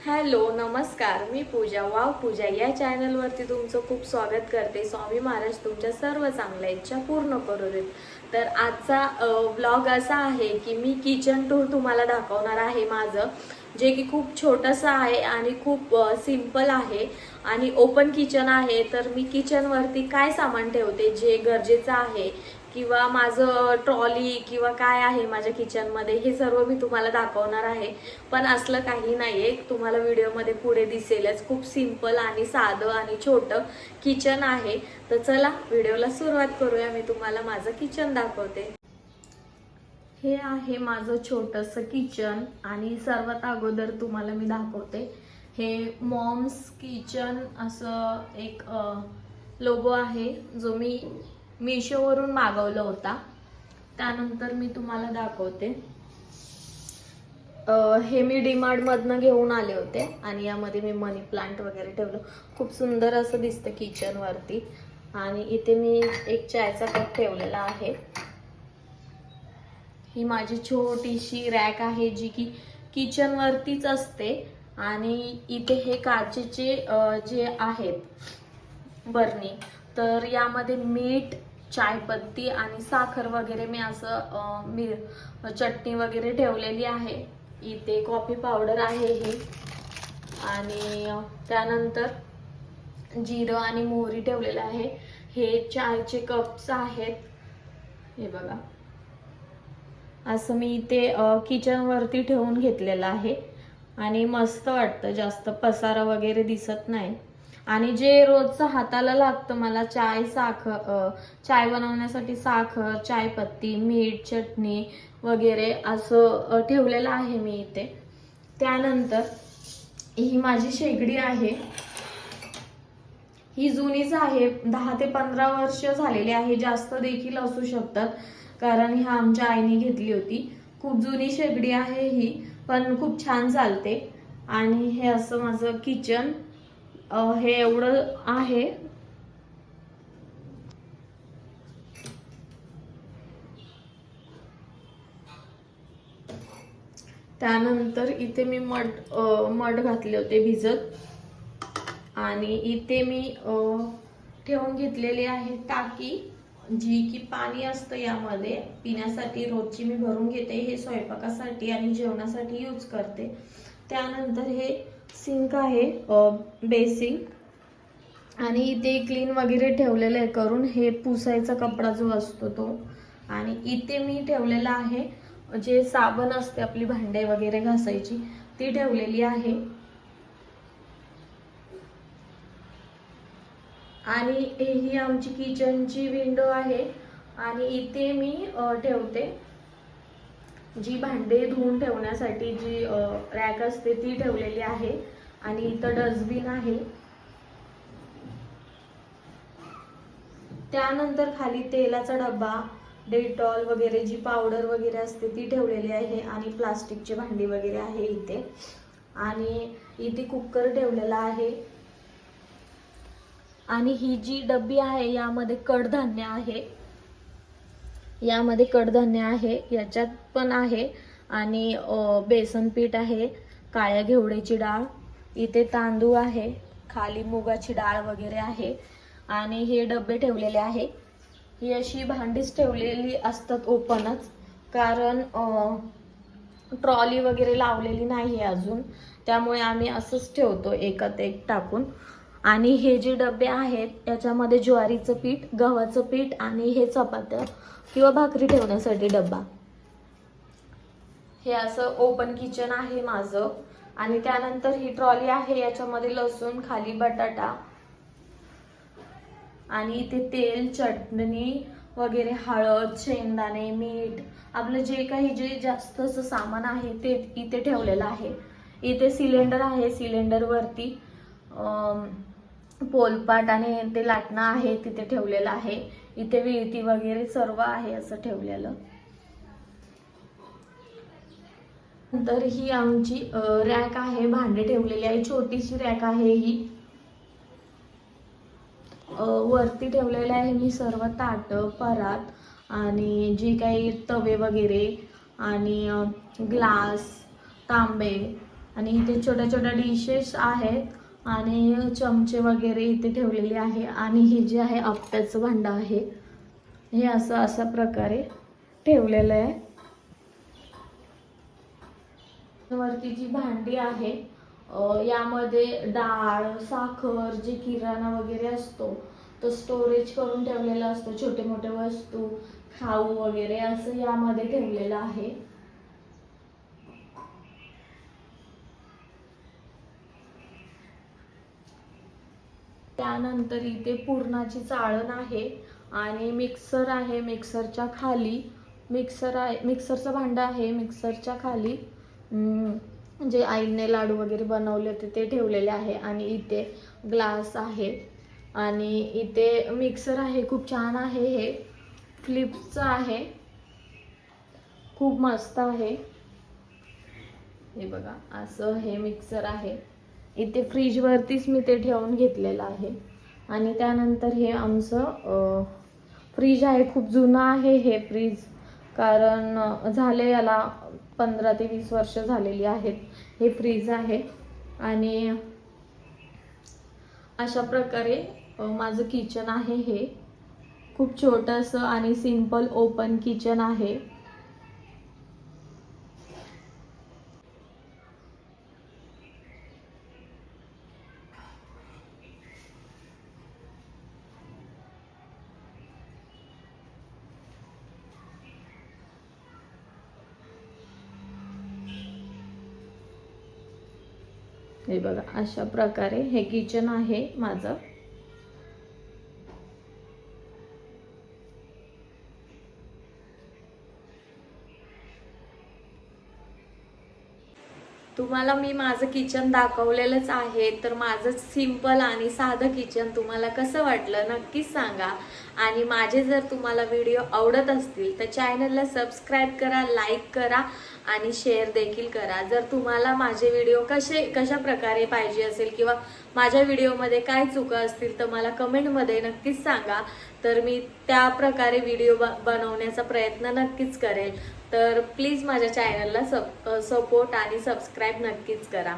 Hello नमस्कार. मी पूजा wow पूजा या चॅनलवरती तुमचं खूप स्वागत करते. स्वामी महाराज तुमच्या सर्व चांगल्या इच्छा पूर्ण करू देत तर आजचा ब्लॉग असा आहे की मी किचन टूर तुम्हाला दाखवणार आहे माझं जे की खूप छोटंसं आहे आणि खूप सिंपल आहे आणि ओपन किचन आहे. तर मी किचनवरती काय सामान ठेवते जे गरजेचं आहे किंवा माझं ट्रॉली किंवा काय आहे माझ्या किचनमध्ये हे सर्व मी तुम्हाला दाखवणार आहे. पण असलं काही नाही आहे तुम्हाला व्हिडिओमध्ये पुढे दिसेलच. खूप सिंपल आणि साधं आणि छोटं किचन आहे. तर चला व्हिडिओला सुरुवात करूया. मी तुम्हाला माझं किचन दाखवते. हे आहे माझं छोटंसं किचन आणि सर्वात अगोदर तुम्हाला मी दाखवते. हे मॉम्स किचन असं एक लोगो आहे जो मी मिशोवरून मागवला होता. त्यानंतर मी तुम्हाला दाखवते. हे मी डीमार्टमधनं घेऊन आले होते आणि यामध्ये मी मनी प्लांट वगैरे ठेवलं. खूप सुंदर असं दिसतं किचनवरती आणि इथे मी एक चायचा कप ठेवलेला आहे. ही माझी छोटीशी रॅक आहे जी की किचन वरतीच असते. आणि इथे हे काचेचे जे आहेत बरणी तर यामध्ये मीठ चायपत्ती आणि साखर वगैरे मी असं मी चटणी वगैरे ठेवलेली आहे. इथे कॉफी पावडर आहे ही. आणि त्यानंतर जिरं आणि मोहरी ठेवलेलं आहे. हे चायचे कप्स आहेत. हे बघा. असं मी इथे किचनवरती ठेवून घेतलेलं आहे. आणि मस्त वाटतं. जास्त पसारा वगैरे दिसत नाही. आणि जे रोजचं हाताला लागतं मला चाय साखर चाय बनवण्यासाठी साखर चायपत्ती मीठ चटणी वगैरे असं ठेवलेलं आहे मी इथे. त्यानंतर ही माझी शेगडी आहे. ही जुनीच आहे दहा ते पंधरा वर्ष झालेली आहे जास्त देखील असू शकतात कारण ही आमच्या आईने घेतली होती. खूप जुनी शेगडी आहे ही पण खूप छान चालते. आणि हे असं माझं किचन. हे एवढं आहे. त्यानंतर इथे मी मठ मठ घातले होते भिजत. आणि इथे मी ठेवून घेतलेली आहे टाकी जी की पाणी असतं यामध्ये. पिण्यासाठी रोजची मी भरून घेते. हे स्वयंपाकासाठी आणि जेवणासाठी यूज करते. त्यानंतर हे सिंक आहे बेसिंग. आणि इथे क्लीन वगैरे ठेवलेलं आहे करून हे पुसायचा कपडा जो असतो तो. आणि इथे मी ठेवलेला आहे जे साबण असते आपली भांडे वगैरे घासायची ती ठेवलेली आहे. आणि ही आमची किचनची विंडो आहे. आणि इथे मी ठेवते. जी भांडे धुवून ठेवण्यासाठी जी रॅक असते ती ठेवलेली आहे आणि इथं डस्टबिन आहे. त्यानंतर खाली तेलाचा डब्बा डेटॉल वगैरे जी पावडर वगैरे असते ती ठेवलेली आहे आणि प्लास्टिकची भांडी वगैरे आहे इथे. आणि इथे कुकर ठेवलेला आहे. आणि ही जी डब्बी आहे यामध्ये कडधान्य आहे. यामध्ये कडधान्य आहे याच्यात पण आहे आणि बेसन पीठ आहे काळ्या घेवड्याची डाळ इथे तांदूळ आहे खाली मुगाची डाळ वगैरे आहे आणि हे डबे ठेवलेले आहे. ही अशी भांडीच ठेवलेली असतात ओपनच कारण ट्रॉली वगैरे लावलेली नाही आहे अजून त्यामुळे आम्ही असंच ठेवतो एकात एक टाकून. आणि हे जे डबे आहेत याच्यामध्ये ज्वारीचं पीठ गव्हाचं पीठ आणि हे चपात्या किंवा भाकरी ठेवण्यासाठी डब्बा. हे असं ओपन किचन आहे माझं. आणि त्यानंतर ही ट्रॉली आहे याच्यामध्ये लसूण खाली बटाटा आणि इथे तेल चटणी वगैरे हळद शेंगदाणे मीठ. आपलं जे काही जे जास्त असं सामान आहे ते इथे ठेवलेलं आहे. इथे सिलेंडर आहे सिलेंडरवरती पोलपाट आणि ते लाटणं आहे तिथे ठेवलेलं आहे. इथे विळती वगैरे सर्व आहे असं ठेवलेलं. नंतर ही आमची रॅक आहे भांडे ठेवलेली आहे छोटीशी रॅक आहे ही. वरती ठेवलेलं आहे मी सर्व ताटं परात आणि जे काही तवे वगैरे आणि ग्लास तांबे आणि इथे छोट्या छोट्या डिशेस आहेत. आणि चमचे वगैरे इथे ठेवलेले आहे. आणि हे जे आहे आपट्याचं भांडं आहे हे असं अशा प्रकारे ठेवलेलं आहे. वरती जी भांडी आहे यामध्ये डाळ साखर जे किराणा वगैरे असतो तो स्टोरेज करून ठेवलेला असतो. छोटे मोठे वस्तू खाऊ वगैरे असं यामध्ये ठेवलेलं आहे. त्यानंतर इथे पुरणाची चाळण आहे आणि मिक्सर आहे मिक्सरच्या खाली. मिक्सर आहे मिक्सरचं भांडं आहे मिक्सरच्या खाली. जे आईने लाडू वगैरे बनवले होते ते ठेवलेले आहे आणि इथे ग्लास आहे. आणि इथे मिक्सर आहे खूप छान आहे हे. फ्लिप्सचं आहे. खूप मस्त आहे. हे बघा असं हे मिक्सर आहे. इथे फ्रीजवरतीच मी ते ठेवून घेतलेलं आहे. आणि त्यानंतर हे आमचं फ्रीज आहे खूप जुनं आहे हे फ्रीज. कारण झाले याला पंधरा ते वीस वर्ष झालेली आहेत हे फ्रीज आहे. आणि अशा प्रकारे माझं किचन आहे हे. खूप छोटंसं आणि सिंपल ओपन किचन आहे. हे बघा अशा प्रकारे हे किचन आहे माझं. तुम्हाला मी माझं किचन दाखवलेलंच आहे तर माझं सिंपल आणि साधं किचन तुम्हाला कसं वाटलं नक्कीच सांगा. आणि माझे जर तुम्हाला व्हिडिओ आवडत असतील तर चॅनलला सबस्क्राईब करा लाईक करा आणि शेअर देखील करा. जर तुम्हाला माझे व्हिडिओ कसे कशा प्रकारे पाहिजे असेल किंवा माझ्या व्हिडिओमध्ये काय चुका असतील तर मला कमेंटमध्ये नक्कीच सांगा. तर मी त्या प्रकारे व्हिडिओ ब बनवण्याचा प्रयत्न नक्कीच करेल. तर प्लीज माझ्या चॅनलला सप सपोर्ट आणि सबस्क्राईब नक्कीच करा.